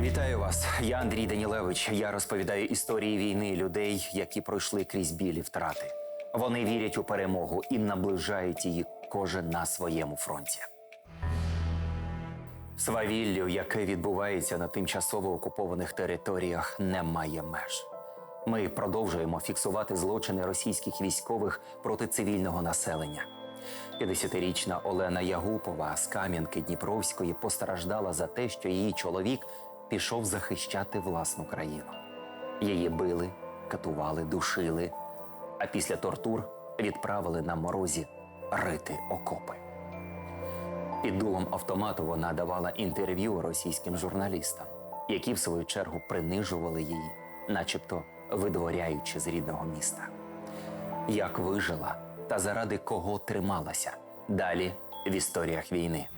Вітаю вас. Я Андрій Данілевич. Я розповідаю історії війни людей, які пройшли крізь білі втрати. Вони вірять у перемогу і наближають її кожен на своєму фронті. Свавіллю, яке відбувається на тимчасово окупованих територіях, немає меж. Ми продовжуємо фіксувати злочини російських військових проти цивільного населення. 50-річна Олена Ягупова з Кам'янки Дніпровської постраждала за те, що її чоловік пішов захищати власну країну. Її били, катували, душили, а після тортур відправили на морозі рити окопи. Під дулом автомату вона давала інтерв'ю російським журналістам, які в свою чергу принижували її, начебто видворяючи з рідного міста. Як вижила та заради кого трималася далі в історіях війни.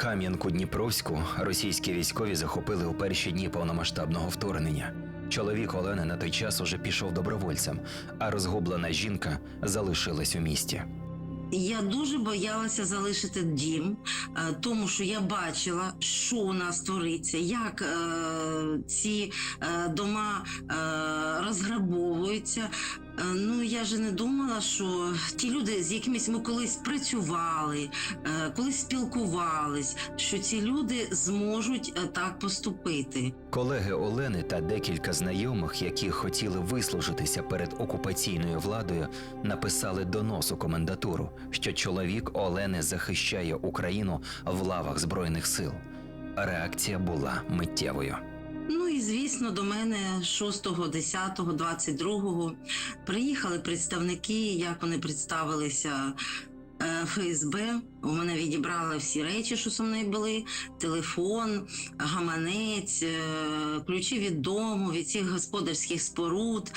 Кам'янку Дніпровську російські військові захопили у перші дні повномасштабного вторгнення. Чоловік Олени на той час уже пішов добровольцем, а розгублена жінка залишилась у місті. Я дуже боялася залишити дім, е, тому що я бачила, що у нас твориться, як е, ці е, дома е, розграбовуються. Е, ну я же не думала, що ті люди, з якимись ми колись працювали, е, колись спілкувались, що ці люди зможуть е, так поступити. Колеги Олени та декілька знайомих, які хотіли вислужитися перед окупаційною владою, написали донос у комендатуру, що чоловік Олени захищає Україну в лавах збройних сил. Реакція була миттєвою. Звісно, до мене 6, 10, 22 приїхали представники, як вони представилися. е, ФСБ у мене відібрали всі речі, що зі мною були: телефон, гаманець, е, ключі від дому, від цих господарських споруд,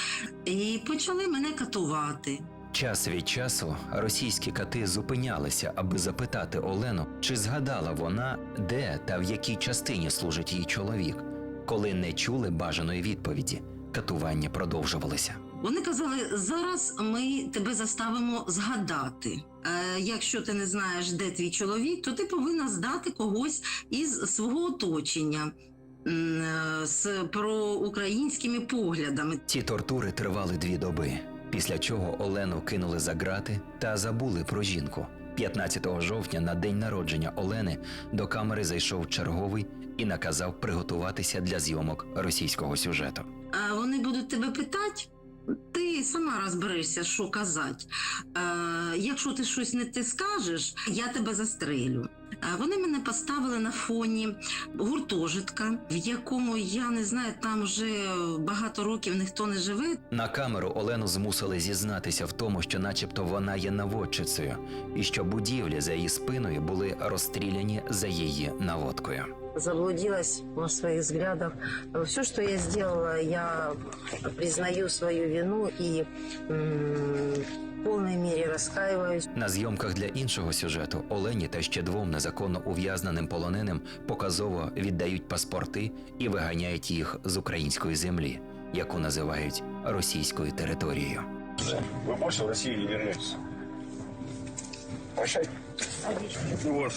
і почали мене катувати. Час від часу російські кати зупинялися, аби запитати Олену, чи згадала вона, де та в якій частині служить її чоловік. Коли не чули бажаної відповіді, катування продовжувалися. Вони казали: зараз ми тебе заставимо згадати. Е, якщо ти не знаєш, де твій чоловік, то ти повинна здати когось із свого оточення е, з проукраїнськими поглядами. Ці тортури тривали дві доби, після чого Олену кинули за грати та забули про жінку. 15 жовтня, на день народження Олени, до камери зайшов черговий і наказав приготуватися для зйомок російського сюжету. Е, вони будуть тебе питати. Ти сама розберешся, що казати. Е, якщо ти щось не те скажеш, я тебе застрелю. Е, вони мене поставили на фоні гуртожитка, в якому я не знаю, там вже багато років ніхто не живе. На камеру Олену змусили зізнатися в тому, що, начебто, вона є наводчицею, і що будівлі за її спиною були розстріляні за її наводкою. Заблудилась в своих взглядах. Все, что я сделала, я признаю свою вину и в полной мере раскаиваюсь. На зйомках для іншого сюжету Олені та ще двом незаконно ув'язненим полоненим показово віддають паспорти і виганяють їх з української землі, яку називають російською територією. Вы больше в Россию не. Прощайте. Ну вот,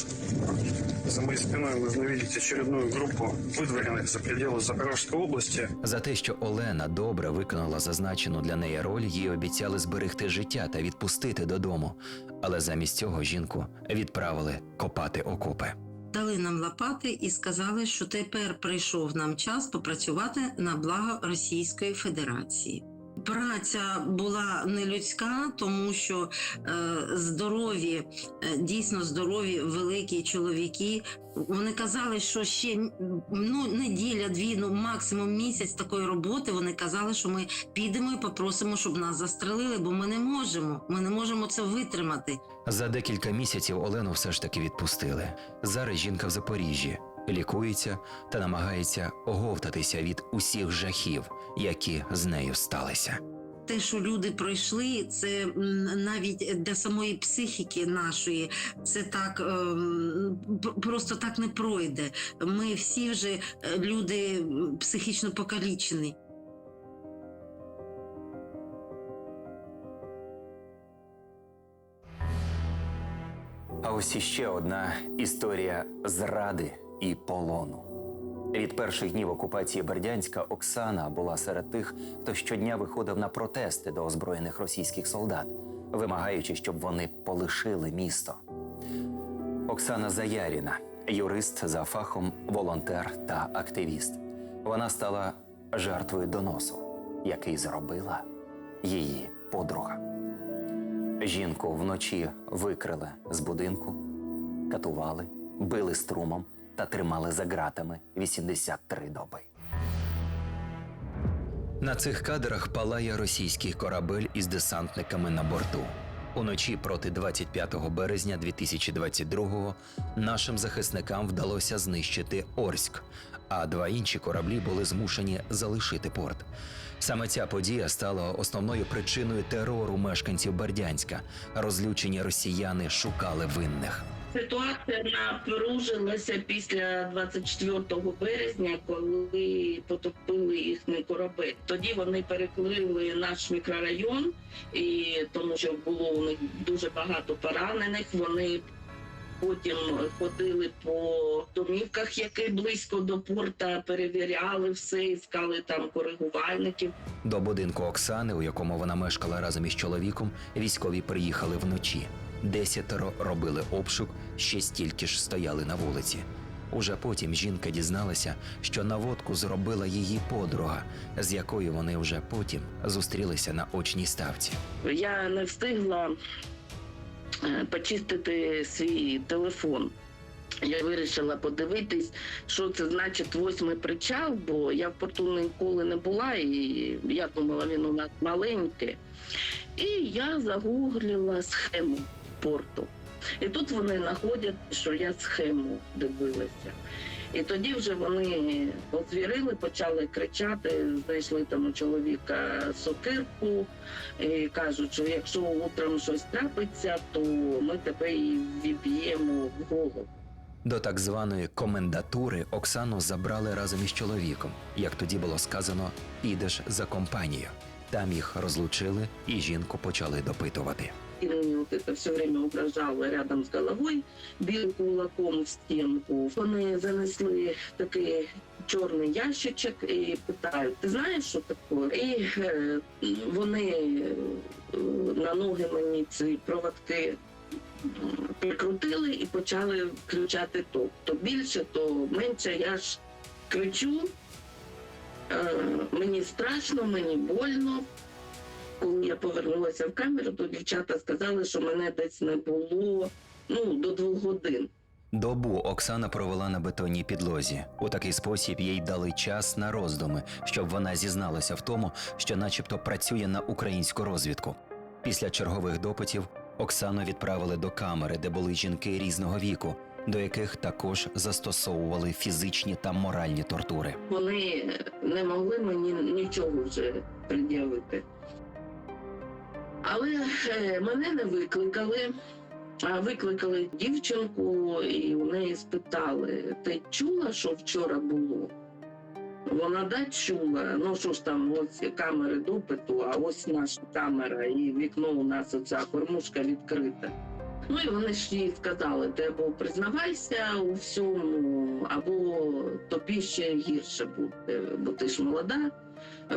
за моей спиной можно видеть очередную группу выдворенных за пределы Запорожской области. За те, що Олена добре виконала зазначену для неї роль, їй обіцяли зберегти життя та відпустити додому. Але замість цього жінку відправили копати окопи. Дали нам лопати і сказали, що тепер прийшов нам час попрацювати на благо Російської Федерації. Праця була нелюдська, тому що е, здорові, е, дійсно здорові великі чоловіки. Вони казали, що ще ну, неділя, дві, ну максимум місяць такої роботи. Вони казали, що ми підемо і попросимо, щоб нас застрелили, бо ми не можемо. Ми не можемо це витримати. За декілька місяців Олену все ж таки відпустили. Зараз жінка в Запоріжжі лікується та намагається оговтатися від усіх жахів, які з нею сталися. Те, що люди пройшли, це навіть для самої психіки нашої, це так ем, просто так не пройде. Ми всі вже е, люди психічно покалічені. А ось іще одна історія зради і полону. Від перших днів окупації Бердянська Оксана була серед тих, хто щодня виходив на протести до озброєних російських солдат, вимагаючи, щоб вони полишили місто. Оксана Заяріна, юрист за фахом, волонтер та активіст. Вона стала жертвою доносу, який зробила її подруга. Жінку вночі викрили з будинку, катували, били струмом та тримали за ґратами 83 доби. На цих кадрах палає російський корабель із десантниками на борту. Уночі проти 25 березня 2022-го нашим захисникам вдалося знищити Орськ, а два інші кораблі були змушені залишити порт. Саме ця подія стала основною причиною терору мешканців Бердянська. Розлючені росіяни шукали винних. Ситуація напружилася після 24 березня, коли потопили їхній корабель. Тоді вони перекрили наш мікрорайон, і тому що було у них дуже багато поранених. Вони потім ходили по домівках, які близько до порта, перевіряли все, іскали там коригувальників. До будинку Оксани, у якому вона мешкала разом із чоловіком, військові приїхали вночі. Десятеро робили обшук, ще стільки ж стояли на вулиці. Уже потім жінка дізналася, що наводку зробила її подруга, з якою вони вже потім зустрілися на очній ставці. Я не встигла е, почистити свій телефон. Я вирішила подивитись, що це значить восьмий причал, бо я в порту ніколи не була, і я думала, він у нас маленький. І я загуглила схему порту. І тут вони знаходять, що я схему дивилася. І тоді вже вони озвірили, почали кричати, знайшли там у чоловіка сокирку, і кажуть, що якщо утром щось трапиться, то ми тебе і віб'ємо в голову. До так званої комендатури Оксану забрали разом із чоловіком. Як тоді було сказано, підеш за компанію. Там їх розлучили і жінку почали допитувати. Вот это все время угрожало рядом з головою, били кулаком в стінку. Вони занесли такий чорний ящичок і питають: ти знаєш, що таке? І е, вони е, на ноги мені ці проводки прикрутили і почали включати ток. То більше, то менше. Я ж кричу. Е, мені страшно, мені больно. Коли я повернулася в камеру, то дівчата сказали, що мене десь не було ну, до двох годин. Добу Оксана провела на бетонній підлозі. У такий спосіб їй дали час на роздуми, щоб вона зізналася в тому, що, начебто, працює на українську розвідку. Після чергових допитів Оксану відправили до камери, де були жінки різного віку, до яких також застосовували фізичні та моральні тортури. Вони не могли мені нічого вже пред'явити. Але е, мене не викликали. А викликали дівчинку, і у неї спитали: ти чула, що вчора було? Вона да чула. Ну що ж там, ось камери допиту, а ось наша камера, і вікно у нас оця кормушка відкрита. Ну і вони ж їй сказали: ти або признавайся у всьому, або тобі ще гірше буде, бо ти ж молода.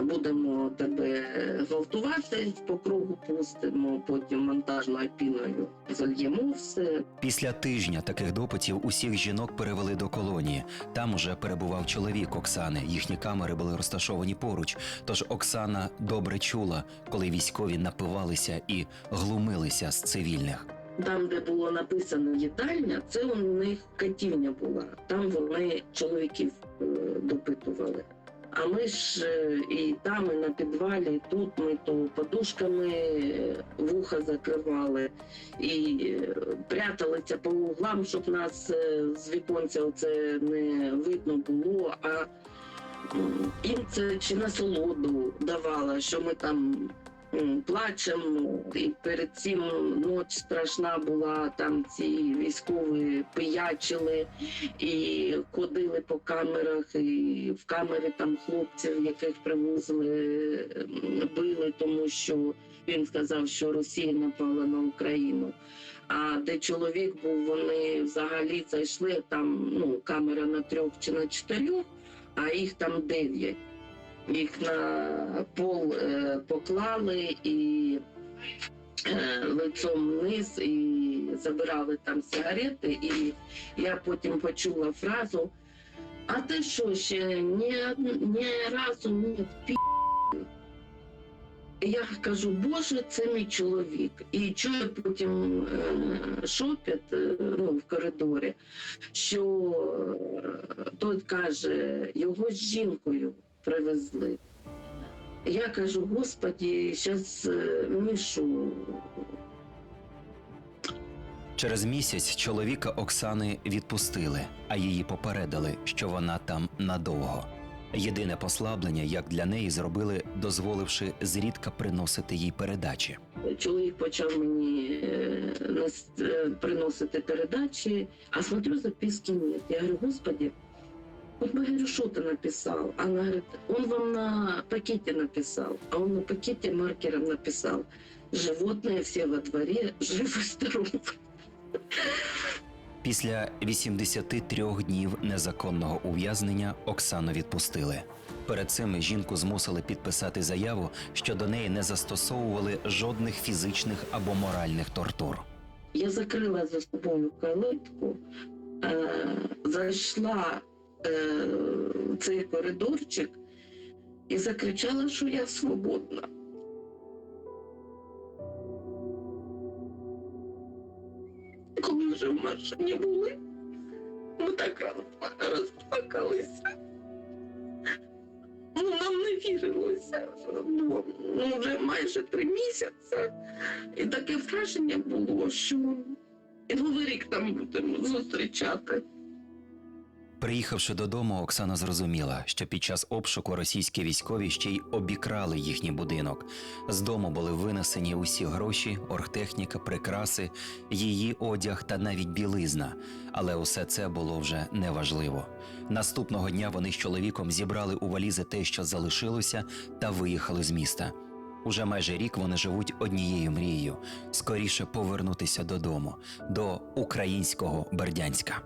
Будемо тебе гвалтувати, по кругу пустимо, потім монтажною піною зальємо все. Після тижня таких допитів усіх жінок перевели до колонії. Там уже перебував чоловік Оксани. Їхні камери були розташовані поруч. Тож Оксана добре чула, коли військові напивалися і глумилися з цивільних. Там, де було написано їдальня, це у них катівня була. Там вони чоловіків е, допитували. А ми ж е, і там, і на підвалі, і тут ми то подушками е, вуха закривали і пряталися по углам, щоб нас з віконця оце не видно було. А їм це чи насолоду давало, що ми там плачемо. І перед цим ніч страшна була, там ці військові пиячили і ходили по камерах, і в камері там хлопців, яких привозили, били, тому що він сказав, що Росія напала на Україну. А де чоловік був, вони взагалі зайшли там, ну, камера на трьох чи на чотирьох, а їх там дев'ять. Їх на пол е, поклали і е, лицом вниз і забирали там сигарети. І я потім почула фразу: а ти що ще ні, ні разу не впі. Я кажу, Боже, це мій чоловік. І чую потім е, шопіт ну, в коридорі, що той каже, його з жінкою привезли. Я кажу, Господі, зараз Мішу Через місяць чоловіка Оксани відпустили, а її попередили, що вона там надовго. Єдине послаблення, як для неї зробили, дозволивши зрідка приносити їй передачі. Чоловік почав мені е, е, приносити передачі, а смотрю, записки нет. Я говорю, господи, вот мы говорю, что ты написал? Она говорит, он вам на пакете написал, а он на пакете маркером написал, животные все во дворе, живы, здоровы. Після 83 днів незаконного ув'язнення Оксану відпустили. Перед цим жінку змусили підписати заяву, що до неї не застосовували жодних фізичних або моральних тортур. Я закрила за собою калитку, е, зайшла е, в цей коридорчик і закричала, що я свободна. Коли вже в машині були, ми так розплакалися. Ну, нам не вірилося. Ну, ну, вже майже три місяці. І таке враження було, що новий рік там будемо зустрічати. Приїхавши додому, Оксана зрозуміла, що під час обшуку російські військові ще й обікрали їхній будинок. З дому були винесені усі гроші, оргтехніка, прикраси, її одяг та навіть білизна. Але усе це було вже неважливо. Наступного дня вони з чоловіком зібрали у валізи те, що залишилося, та виїхали з міста. Уже майже рік вони живуть однією мрією скоріше повернутися додому, до українського Бердянська.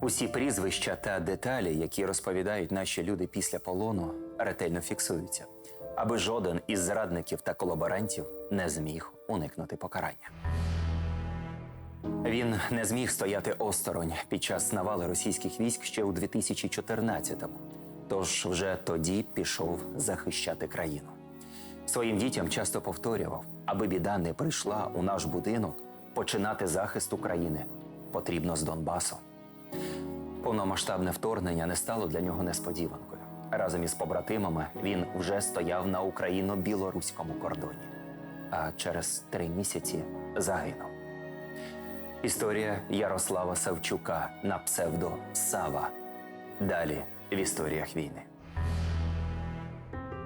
Усі прізвища та деталі, які розповідають наші люди після полону, ретельно фіксуються, аби жоден із зрадників та колаборантів не зміг уникнути покарання. Він не зміг стояти осторонь під час навали російських військ ще у 2014-му, тож вже тоді пішов захищати країну. Своїм дітям часто повторював, аби біда не прийшла у наш будинок, починати захист України потрібно з Донбасу. Повномасштабне вторгнення не стало для нього несподіванкою. Разом із побратимами він вже стояв на україно-білоруському кордоні, а через три місяці загинув. Історія Ярослава Савчука на псевдо Сава. Далі в історіях війни.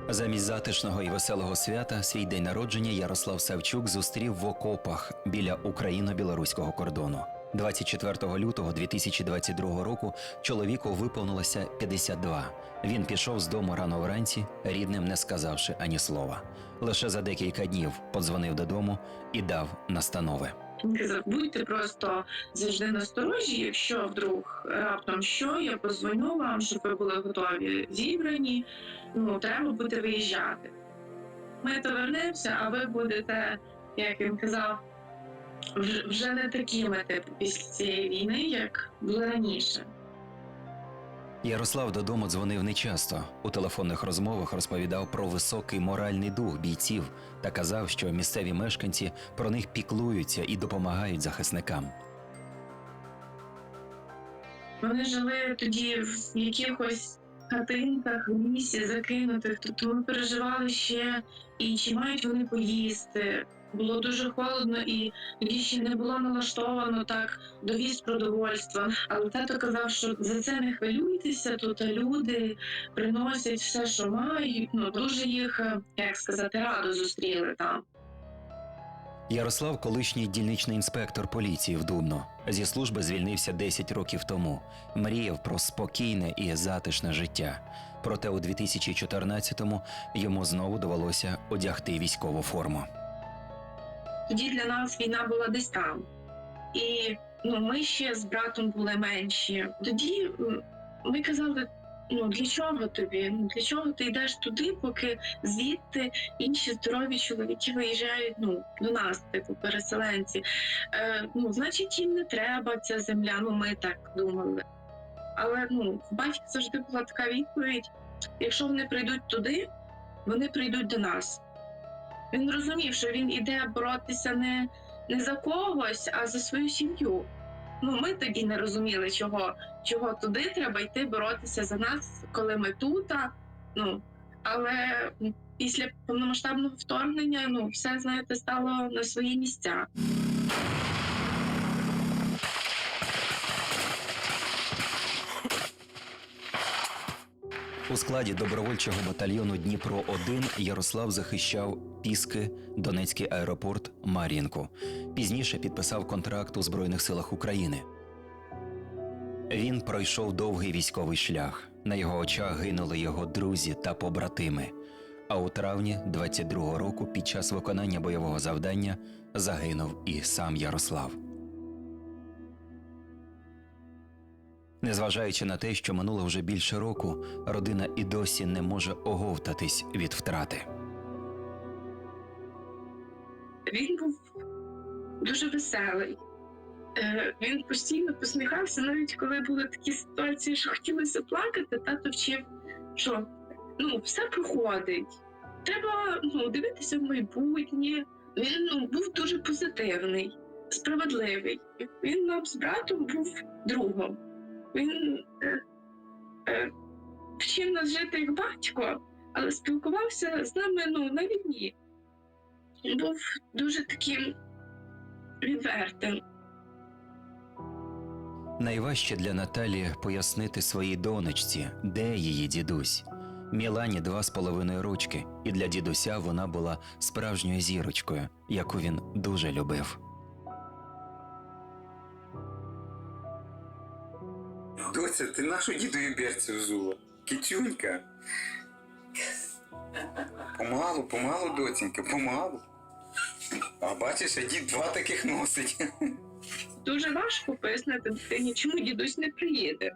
Замість затишного і веселого свята свій день народження Ярослав Савчук зустрів в окопах біля україно-білоруського кордону. 24 лютого 2022 року чоловіку виповнилося 52. Він пішов з дому рано вранці, рідним не сказавши ані слова. Лише за декілька днів подзвонив додому і дав настанови. Казав, будьте просто завжди насторожі. Якщо вдруг раптом що, я позвоню вам, щоб ви були готові зібрані. Ну треба буде виїжджати. Ми то вернемося, а ви будете, як він казав, вже, не такими типу після цієї війни, як були раніше. Ярослав додому дзвонив нечасто. У телефонних розмовах розповідав про високий моральний дух бійців та казав, що місцеві мешканці про них піклуються і допомагають захисникам. Вони жили тоді в якихось хатинках в лісі закинутих, тобто ми переживали ще і чи мають вони поїсти. Було дуже холодно і тоді ще не було налаштовано так довіз продовольства. Але тато казав, що за це не хвилюйтеся. Тут люди приносять все, що мають. Ну дуже їх, е, як сказати, радо зустріли там. Ярослав, колишній дільничний інспектор поліції в Дубно, зі служби звільнився 10 років тому. Мріяв про спокійне і затишне життя. Проте у 2014-му йому знову довелося одягти військову форму. Тоді для нас війна була десь там. І ну, ми ще з братом були менші. Тоді ми казали: ну для чого тобі? Ну для чого ти йдеш туди, поки звідти інші здорові чоловіки виїжджають ну, до нас, типу переселенці. Е, ну, значить, їм не треба ця земля. Ну, ми так думали. Але ну, в батька завжди була така відповідь: якщо вони прийдуть туди, вони прийдуть до нас. Він розумів, що він іде боротися не, не за когось, а за свою сім'ю. Ну, ми тоді не розуміли, чого, чого туди треба йти боротися за нас, коли ми тут. Ну, але після повномасштабного вторгнення ну, все, знаєте, стало на свої місця. У складі добровольчого батальйону Дніпро 1 Ярослав захищав Піски, Донецький аеропорт, Мар'їнку. Пізніше підписав контракт у Збройних силах України. Він пройшов довгий військовий шлях. На його очах гинули його друзі та побратими. А у травні 22-го року, під час виконання бойового завдання, загинув і сам Ярослав. Незважаючи на те, що минуло вже більше року, родина і досі не може оговтатись від втрати. Він був дуже веселий. Е, Він постійно посміхався, навіть коли були такі ситуації, що хотілося плакати, тато вчив, що ну, все проходить. Треба ну, дивитися в майбутнє. Він ну, був дуже позитивний, справедливий. Він нам з братом був другом. Він е, е, вчив нас жити як батько, але спілкувався з нами ну, на. Він був дуже таким відвертим. Найважче для Наталі пояснити своїй донечці, де її дідусь. Мілані два з половиною ручки, і для дідуся вона була справжньою зірочкою, яку він дуже любив. Доця, ти нашу дідові берці взула? Кітюнька. Помалу, помалу, доцінька, помалу. А бачиш, а дід два таких носить. Дуже важко пояснити дитині, чому дідусь не приїде.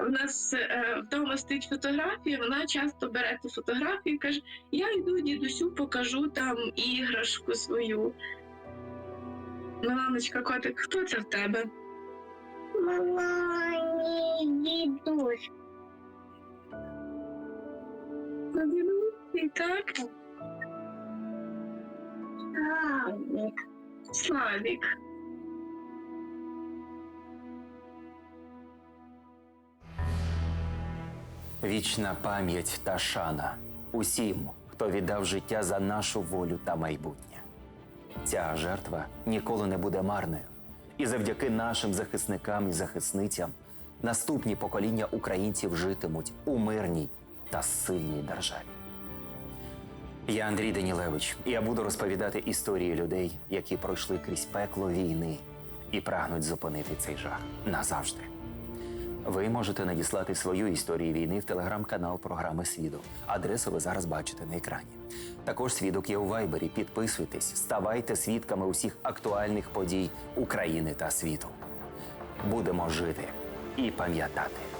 У нас е, вдома стоїть фотографія, вона часто бере ту фотографію і каже: Я йду дідусю, покажу там іграшку свою. Миланочка, котик, хто це в тебе? Ні, дідусь. І так, Славік. Славік. Вічна пам'ять та шана усім, хто віддав життя за нашу волю та майбутнє. Ця жертва ніколи не буде марною. І завдяки нашим захисникам і захисницям наступні покоління українців житимуть у мирній та сильній державі. Я Андрій Данілевич, і я буду розповідати історії людей, які пройшли крізь пекло війни і прагнуть зупинити цей жах назавжди. Ви можете надіслати свою історію війни в телеграм-канал програми Свідок. Адресу ви зараз бачите на екрані. Також свідок є у Вайбері. Підписуйтесь, ставайте свідками усіх актуальних подій України та світу. Будемо жити і пам'ятати.